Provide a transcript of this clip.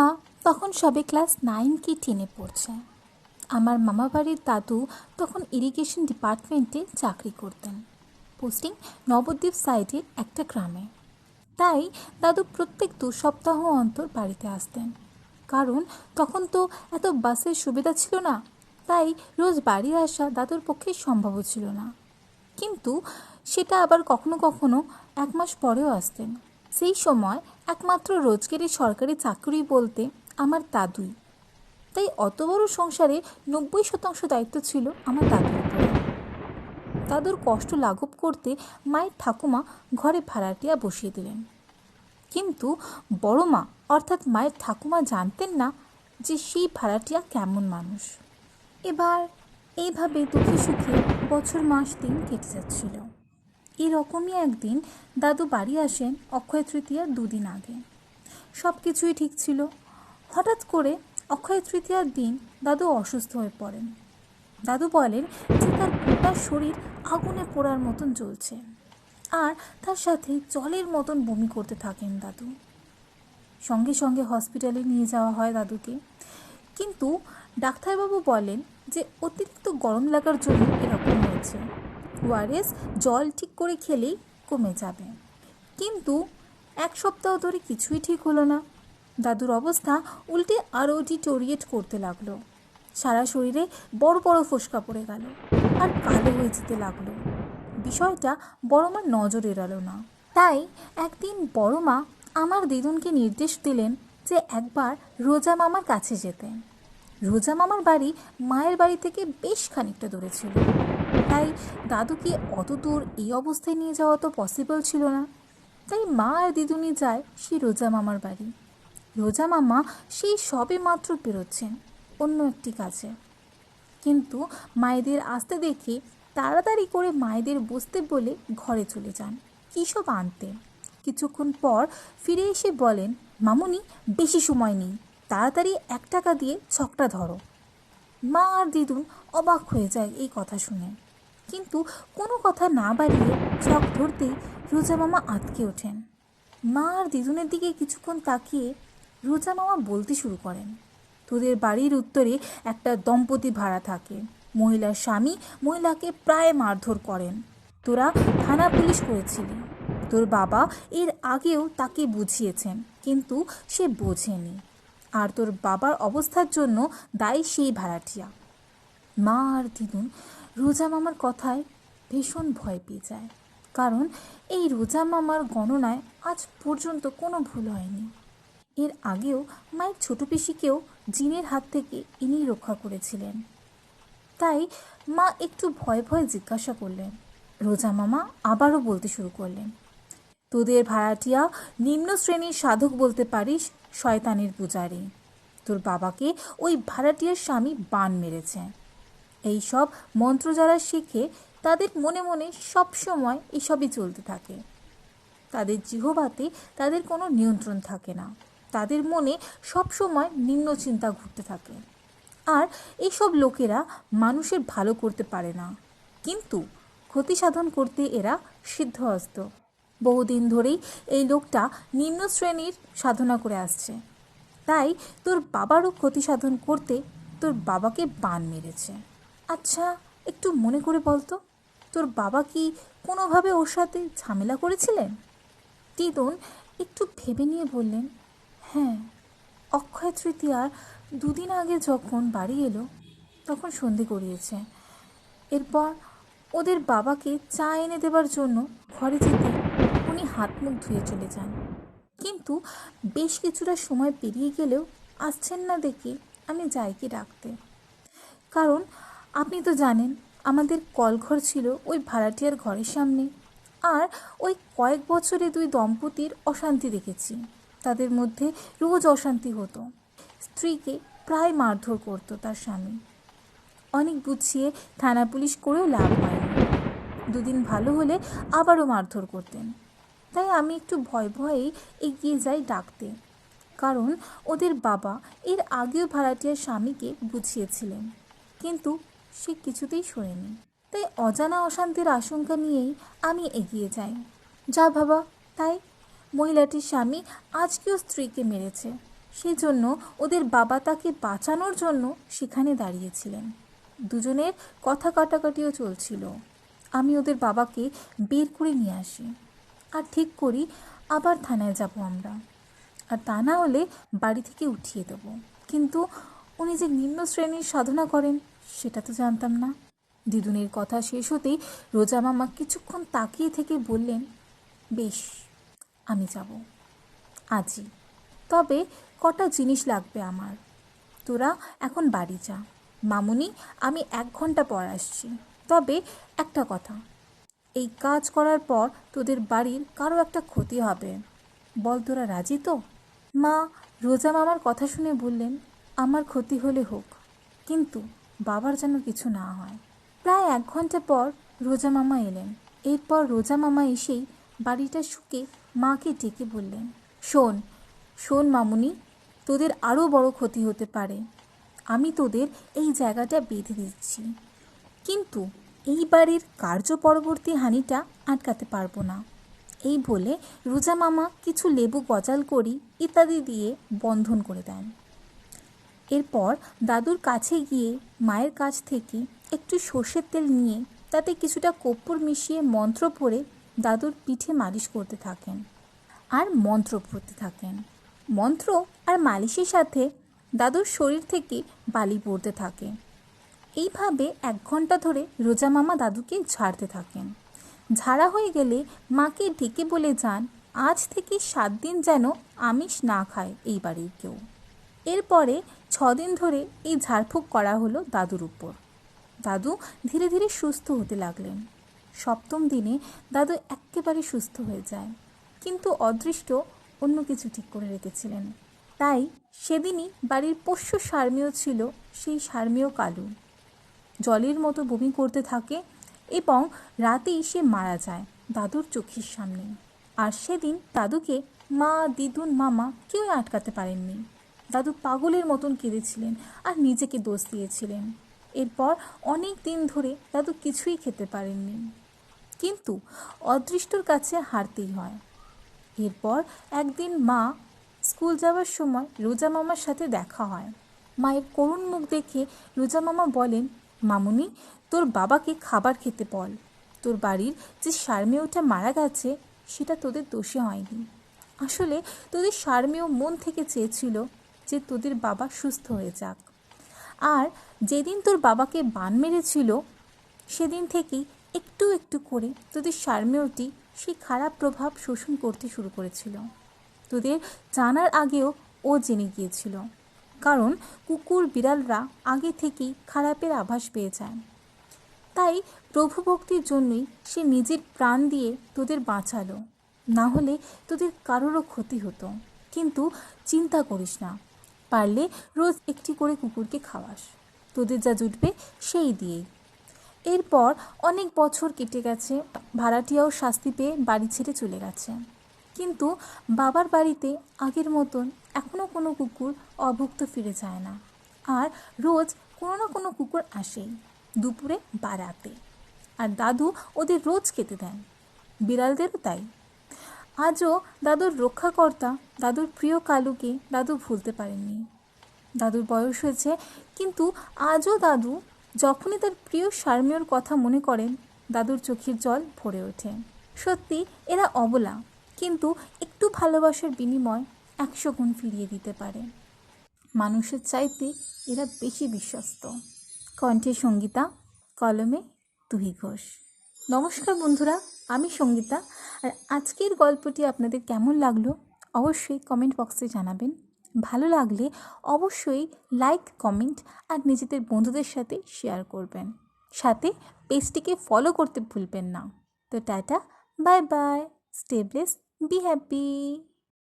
মা তখন সবে ক্লাস নাইন কি টেনে পড়ছে। আমার মামাবাড়ির দাদু তখন ইরিগেশন ডিপার্টমেন্টে চাকরি করতেন। পোস্টিং নবদ্বীপ সাইডের একটা গ্রামে। তাই দাদু প্রত্যেক দু সপ্তাহ অন্তর বাড়িতে আসতেন। কারণ তখন তো এত বাসের সুবিধা ছিল না। তাই রোজ বাড়ি আসা দাদুর পক্ষে সম্ভব ছিল না। কিন্তু সেটা আবার কখনো কখনো এক মাস পরেও আসতেন। সেই সময় একমাত্র রোজগারি সরকারি চাকরি বলতে আমার দাদুই। তাই অত বড় সংসারে নব্বই শতাংশ দায়িত্ব ছিল আমার দাদুর উপরে। দাদুর কষ্ট লাঘব করতে মায়ের ঠাকুমা ঘরে ভাড়াটিয়া বসিয়ে দিলেন। কিন্তু বড় মা, অর্থাৎ মায়ের ঠাকুমা জানতেন না যে সেই ভাড়াটিয়া কেমন মানুষ। এবার এইভাবে দুঃখে সুখে বছর মাস দিন কেটে যাচ্ছিল। এরকমই একদিন দাদু বাড়ি আসেন অক্ষয় তৃতীয়ার দুদিন আগে। সব কিছুই ঠিক ছিল। হঠাৎ করে অক্ষয় তৃতীয়ার দিন দাদু অসুস্থ হয়ে পড়েন। দাদু বলেন যে তার গোটা শরীর আগুনে পোড়ার মতন জ্বলছে আর তার সাথে জলের মতন বমি করতে থাকেন দাদু। সঙ্গে সঙ্গে হসপিটালে নিয়ে যাওয়া হয় দাদুকে। কিন্তু ডাক্তারবাবু বলেন যে অতিরিক্ত গরম লাগার জন্য এরকম হয়েছে। ওআরএস জল ঠিক করে খেলেই কমে যাবে। কিন্তু এক সপ্তাহ ধরে কিছুই ঠিক হলো না। দাদুর অবস্থা উল্টে আরও ডিটোরিয়েট করতে লাগল। সারা শরীরে বড় বড় ফোসকা পড়ে গেল আর কালো হয়ে যেতে লাগল। বিষয়টা বড় মার নজর এড়ালো না। তাই একদিন বড় মা আমার দিদুনকে নির্দেশ দিলেন যে একবার রোজা মামার কাছে যেতে। রোজা মামার বাড়ি মায়ের বাড়ি থেকে বেশ খানিকটা দূরে ছিল। তাই দাদুকে অত দূর এই অবস্থায় নিয়ে যাওয়া তো পসিবল ছিল না। তাই মা আর দিদুনি যায় সেই রোজা মামার বাড়ি। রোজা মামা সেই সবে মাত্র বেরোচ্ছেন অন্য একটি কাজে। কিন্তু মায়েদের আসতে দেখে তাড়াতাড়ি করে মায়েদের বসতে বলে ঘরে চলে যান। কী সব আনতে? কিছুক্ষণ পর ফিরে এসে বলেন, মামুনি, বেশি সময় নেই। তাড়াতাড়ি এক টাকা দিয়ে ছকটা ধরো। মা আর দিদুন অবাক হয়ে যায় এই কথা শুনে। কিন্তু কোনো কথা না বাড়িয়ে ছক ধরতেই রোজা মামা আটকে ওঠেন। মা আর দিদুনের দিকে কিছুক্ষণ তাকিয়ে রোজা মামা বলতে শুরু করেন, তোদের বাড়ির উত্তরে একটা দম্পতি ভাড়া থাকে। মহিলার স্বামী মহিলাকে প্রায় মারধর করেন। তোরা থানা পুলিশ করেছিলি। তোর বাবা এর আগেও তাকে বুঝিয়েছেন, কিন্তু সে বোঝেনি। আর তোর বাবার অবস্থার জন্য দায়ী সেই ভাড়াটিয়া। মা আর দিদুন রোজা মামার কথায় ভীষণ ভয় পেয়ে যায়। কারণ এই রোজা মামার গণনায় আজ পর্যন্ত কোনো ভুল হয়নি। এর আগেও মায়ের ছোট পিসিকেও জিনের হাত থেকে ইনি রক্ষা করেছিলেন। তাই মা একটু ভয় ভয়ে জিজ্ঞাসা করলেন, রোজা মামা, আবারও বলতে শুরু করলেন। তোদের ভাড়াটিয়া নিম্ন শ্রেণির সাধক বলতে পারিস, শয়তানের পূজারি। তোর বাবাকে ওই ভাড়াটিয়ার স্বামী বান মেরেছে। এই সব মন্ত্র যারা শিখে, তাদের মনে মনে সব সময় এসবই চলতে থাকে। তাদের জিহবাতে তাদের কোনো নিয়ন্ত্রণ থাকে না। তাদের মনে সব সময় নিম্ন চিন্তা ঘুরতে থাকে। আর এইসব লোকেরা মানুষের ভালো করতে পারে না। কিন্তু ক্ষতি সাধন করতে এরা সিদ্ধহস্ত। বহুদিন ধরেই এই লোকটা নিম্ন শ্রেণির সাধনা করে আসছে। তাই তোর বাবারও ক্ষতি সাধন করতে তোর বাবাকে বান মেরেছে। আচ্ছা একটু মনে করে বলতো, তোর বাবা কি কোনোভাবে ওর সাথে ঝামেলা করেছিলেন? তিদন একটু ভেবে নিয়ে বললেন হ্যাঁ অক্ষয় তৃতীয়ার দুদিন আগে যখন বাড়ি এলো, তখন সন্ধে করিয়েছে। এরপর ওদের বাবাকে চা এনে দেবার জন্য ঘরে যেতে উনি হাত মুখ ধুয়ে চলে যান। কিন্তু বেশ কিছুটা সময় পেরিয়ে গেলেও আসছেন না দেখে আমি যাই কি ডাকতে। কারণ আপনি তো জানেন, আমাদের কলঘর ছিল ওই ভাড়াটিয়ার ঘরের সামনে। আর ওই কয়েক বছরে দুই দম্পতির অশান্তি দেখেছি। তাদের মধ্যে রোজ অশান্তি হতো। স্ত্রীকে প্রায় মারধর করতো তার স্বামী। অনেক বুঝিয়ে থানা পুলিশ করেও লাভ হয়নি। দুদিন ভালো হলে আবারও মারধর করতেন। তাই আমি একটু ভয় ভয়েই এগিয়ে যাই ডাকতে। কারণ ওদের বাবা এর আগেও ভাড়াটিয়ার স্বামীকে বুঝিয়েছিলেন। কিন্তু সে কিছুতেই শোনেনি। তাই অজানা অশান্তির আশঙ্কা নিয়েই আমি এগিয়ে যাই। যা বাবা, তাই। মহিলাটির স্বামী আজকেও স্ত্রীকে মেরেছে। সেই জন্য ওদের বাবা তাকে বাঁচানোর জন্য সেখানে দাঁড়িয়েছিলেন। দুজনের কথা কাটাকাটিও চলছিল। আমি ওদের বাবাকে বের করে নিয়ে আসি। আর ঠিক করি, আবার থানায় যাব আমরা। আর তা না হলে বাড়ি থেকে উঠিয়ে দেব। কিন্তু উনি যে নিম্ন শ্রেণির সাধনা করেন, সেটা তো জানতাম না। দিদুনের কথা শেষ হতেই রোজা মামা কিছুক্ষণ তাকিয়ে থেকে বললেন, বেশ, আমি যাব। আজই। তবে কটা জিনিস লাগবে আমার। তোরা এখন বাড়ি যা। মামুনি, আমি এক ঘণ্টা পর আসছি। তবে একটা কথা, এই কাজ করার পর তোদের বাড়ির কারও একটা ক্ষতি হবে। বল, তোরা রাজি তো? মা রোজা মামার কথা শুনে বললেন আমার ক্ষতি হলে হোক, কিন্তু বাবার যেন কিছু না হয়। প্রায় এক ঘণ্টা পর রোজা মামা এলেন। এরপর রোজা মামা এসেই বাড়িটা শুকে মাকে ডেকে বললেন, শোন শোন মামুনি, তোদের আরও বড় ক্ষতি হতে পারে। আমি তোদের এই জায়গাটা বেঁধে দিচ্ছি। কিন্তু এই বাড়ির কার্য পরবর্তী হানিটা আটকাতে পারব না এই বলে রোজা মামা কিছু লেবু গজাল করি ইত্যাদি দিয়ে বন্ধন করে দেন। এরপর দাদুর কাছে গিয়ে মায়ের কাছ থেকে একটু সর্ষের তেল নিয়ে তাতে কিছুটা কর্পূর মিশিয়ে মন্ত্র পড়ে দাদুর পিঠে মালিশ করতে থাকেন আর মন্ত্র পড়তে থাকেন। মন্ত্র আর মালিশের সাথে দাদুর শরীর থেকে বালি পড়তে থাকে। এইভাবে এক ঘণ্টা ধরে রোজা মামা দাদুকে ঝাড়তে থাকেন। ঝাড়া হয়ে গেলে মাকে ডেকে বলে, যান, আজ থেকে সাত দিন যেন আমিষ না খায় এই বাড়ির কেউ। এরপরে ছদিন ধরে এই ঝাড়ফুঁক করা হলো দাদুর উপর। দাদু ধীরে ধীরে সুস্থ হতে লাগলেন। সপ্তম দিনে দাদু একেবারে সুস্থ হয়ে যায়, কিন্তু অদৃষ্ট অন্য কিছু ঠিক করে রেখেছিলেন। তাই সেদিনই বাড়ির পোষ্য সার্মীয় ছিল সেই সার্মীয় কালু। জলের মতো বমি করতে থাকে এবং রাতেই সে মারা যায় দাদুর চোখের সামনে। আর সেদিন দাদুকে মা, দিদুন, মামা কেউ আটকাতে পারেননি। দাদু পাগলের মতন কেঁদেছিলেন আর নিজেকে দোষ দিয়েছিলেন। এরপর অনেক দিন ধরে দাদু কিছুই খেতে পারেননি। কিন্তু অদৃষ্টর কাছে হারতেই হয়। এরপর একদিন মা স্কুল যাওয়ার সময় রোজা মামার সাথে দেখা হয়। মায়ের করুণ মুখ দেখে রোজা মামা বলেন, মামুনি, তোর বাবাকে খাবার খেতে বল। তোর বাড়ির যে সারমেয়টা মারা গেছে, সেটা তোদের দোষে হয়নি। আসলে তোদের সারমেয় মন থেকে চেয়েছিল যে তোদের বাবা সুস্থ হয়ে যাক। আর যেদিন তোর বাবাকে বান মেরেছিল, সেদিন থেকেই একটু একটু করে তোদের সারমেয়টি সেই খারাপ প্রভাব শোষণ করতে শুরু করেছিল। তোদের জানার আগেও ও জেনে গিয়েছিল। কারণ কুকুর বিড়ালরা আগে থেকেই খারাপের আভাস পেয়ে যায়। তাই প্রভু ভক্তির জন্যই সে নিজের প্রাণ দিয়ে তোদের বাঁচালো। না হলে তোদের কারোরও ক্ষতি হতো। কিন্তু চিন্তা করিস না। পারলে রোজ একটি করে কুকুরকে খাওয়াস। তোদের যা জুটবে সেই দিয়েই। এরপর অনেক বছর কেটে গেছে, ভাড়াটিয়াও শাস্তি পেয়ে বাড়ি ছেড়ে চলে গেছে। কিন্তু বাবার বাড়িতে আগের মতন এখনও কোনো কুকুর অভুক্ত ফিরে যায় না। আর রোজ কোনো না কোনো কুকুর আসেই দুপুরে বা রাতে আর দাদু ওদের রোজ খেতে দেন। বিড়ালদেরও তাই। আজও দাদুর রক্ষাকর্তা, দাদুর প্রিয় কালুকে দাদু ভুলতে পারেননি। দাদুর বয়স হয়েছে, কিন্তু আজও দাদু যখনই তার প্রিয় সার্মীয়র কথা মনে করেন, দাদুর চোখের জল ভরে ওঠে। সত্যি, এরা অবলা, কিন্তু একটু ভালোবাসার বিনিময় একশো গুণ ফিরিয়ে দিতে পারে। মানুষের চাইতে এরা বেশি বিশ্বস্ত। কণ্ঠে সঙ্গীতা, কলমে তুহি ঘোষ নমস্কার বন্ধুরা আমি সঙ্গীতা। আর আজকের গল্পটি আপনাদের কেমন লাগল অবশ্যই কমেন্ট বক্সে জানাবেন। ভালো লাগলে অবশ্যই লাইক কমেন্ট আর নিজেদের বন্ধুদের সাথে শেয়ার করবেন। সাথে পেজটিকে ফলো করতে ভুলবেন না। তো tata bye bye স্টেবলেস be happy